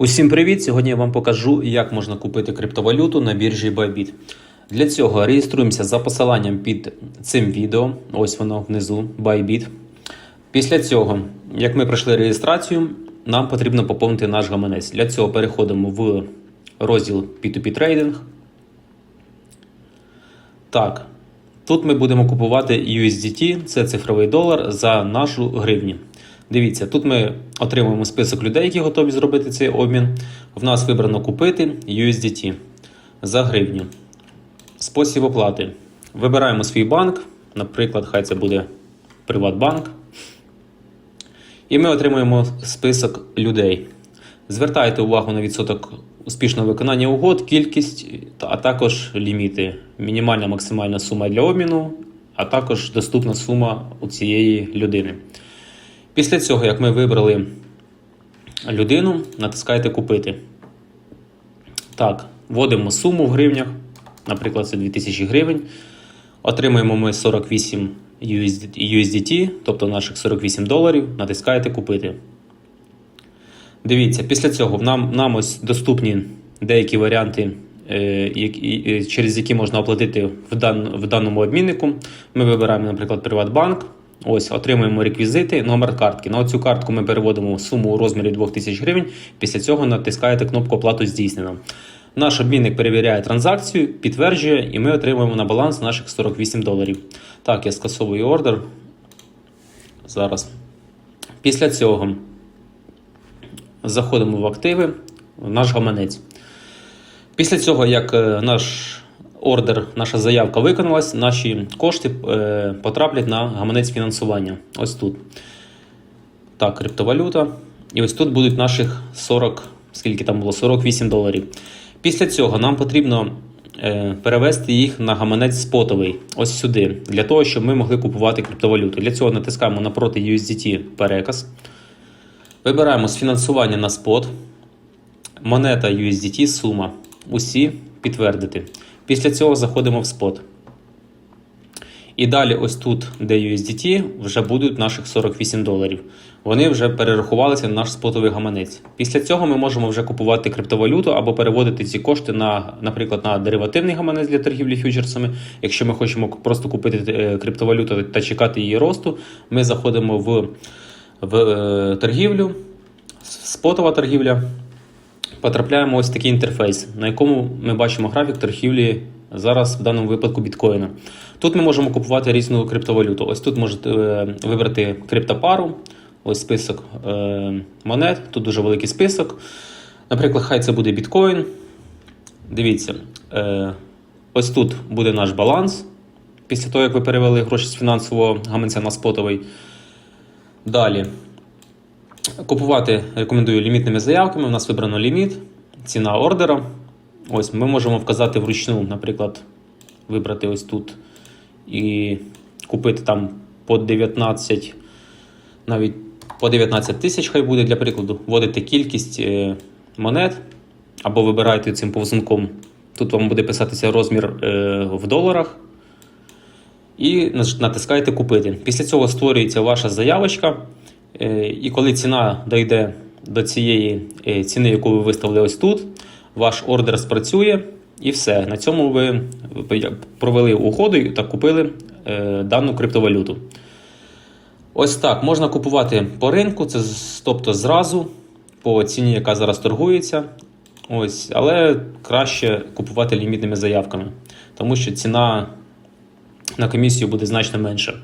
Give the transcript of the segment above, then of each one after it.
Усім привіт! Сьогодні я вам покажу, як можна купити криптовалюту на біржі Bybit. Для цього реєструємося за посиланням під цим відео. Ось воно внизу Bybit. Після цього, як ми пройшли реєстрацію, нам потрібно поповнити наш гаманець. Для цього переходимо в розділ P2P трейдинг. Так, тут ми будемо купувати USDT, це цифровий долар, за нашу гривню. Дивіться, тут ми отримуємо список людей, які готові зробити цей обмін. В нас вибрано купити USDT за гривню. Спосіб оплати. Вибираємо свій банк, наприклад, хай це буде Приватбанк. І ми отримуємо список людей. Звертайте увагу на відсоток успішного виконання угод, кількість, а також ліміти. Мінімальна максимальна сума для обміну, а також доступна сума у цієї людини. Після цього, як ми вибрали людину, натискаєте Купити. Так, вводимо суму в гривнях, наприклад, це 2000 гривень. Отримуємо ми 48 USDT, тобто наших 48 доларів. Натискаєте Купити. Дивіться, після цього нам, нам ось доступні деякі варіанти, е, через які можна оплатити в, дан, в даному обміннику. Ми вибираємо, наприклад, Приватбанк. Ось, отримуємо реквізити, номер картки. На цю картку ми переводимо суму у розмірі 2000 гривень. Після цього натискаєте кнопку оплату здійснено. Наш обмінник перевіряє транзакцію, підтверджує, і ми отримуємо на баланс наших 48 доларів. Так, я скасовую ордер. Зараз. Після цього заходимо в активи, в наш гаманець. Після цього, як е, наш ордер, наша заявка виконалась, наші кошти е, потраплять на гаманець фінансування. Ось тут. Так, криптовалюта. І ось тут будуть наших 40, скільки там було, 48 доларів. Після цього нам потрібно е, перевести їх на гаманець спотовий, ось сюди, для того, щоб ми могли купувати криптовалюту. Для цього натискаємо напроти USDT переказ. Вибираємо з фінансування на спот. Монета USDT сума. Усі підтвердити. Після цього заходимо в спот. І далі, ось тут, де USDT, вже будуть наших 48 доларів. Вони вже перерахувалися на наш спотовий гаманець. Після цього ми можемо вже купувати криптовалюту або переводити ці кошти на, наприклад, на деривативний гаманець для торгівлі фьючерсами. Якщо ми хочемо просто купити е, криптовалюту та чекати її росту, ми заходимо в, в е, торгівлю, спотова торгівля. Потрапляємо ось такий інтерфейс, на якому ми бачимо графік торгівлі зараз в даному випадку біткоїна. Тут ми можемо купувати різну криптовалюту. Ось тут можете е, вибрати криптопару, ось список е, монет, тут дуже великий список. Наприклад, хай це буде біткоін. Дивіться, е, ось тут буде наш баланс. Після того, як ви перевели гроші з фінансового гаманця на спотовий. Далі. Купувати рекомендую лімітними заявками. У нас вибрано ліміт, ціна ордера. Ось Ми можемо вказати вручну, наприклад, вибрати ось тут і купити там по 19, навіть по 19 тисяч, хай буде для прикладу, вводите кількість е, монет або вибираєте цим повзунком. Тут вам буде писатися розмір е, в доларах. І натискаєте купити. Після цього створюється ваша заявочка. Е, І коли ціна дійде до цієї е, ціни, яку ви виставили ось тут, ваш ордер спрацює і все. На цьому ви провели угоду та купили е, дану криптовалюту. Ось так можна купувати по ринку, це тобто зразу по ціні, яка зараз торгується. Ось, Але краще купувати лімітними заявками, тому що ціна на комісію буде значно менша.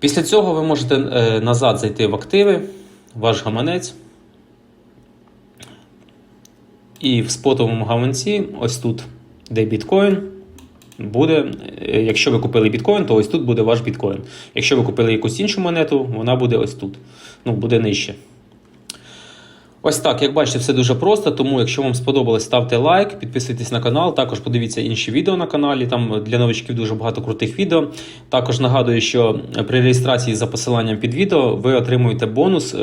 Після цього ви можете е, назад зайти в активи, ваш гаманець. І в спотовому гаманці, ось тут, де біткоін, буде. е, Якщо ви купили біткоін, то ось тут буде ваш біткоін. Якщо ви купили якусь іншу монету, вона буде ось тут. Ну, буде нижче. Ось так, як бачите, все дуже просто. Тому, якщо вам сподобалось, ставте лайк, підписуйтесь на канал. Також подивіться інші відео на каналі. Там для новичків дуже багато крутих відео. Також нагадую, що при реєстрації за посиланням під відео ви отримуєте бонус е,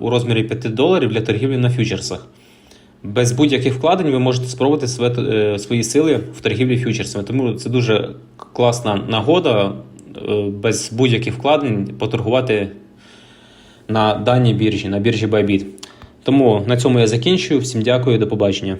у розмірі 5 доларів для торгівлі на фьючерсах. Без будь-яких вкладень ви можете спробувати е, свої сили в торгівлі фьючерсами. Тому це дуже класна нагода е, без будь-яких вкладень поторгувати на даній біржі, на біржі Bybit. Тому на цьому я закінчую. Всім дякую, до побачення.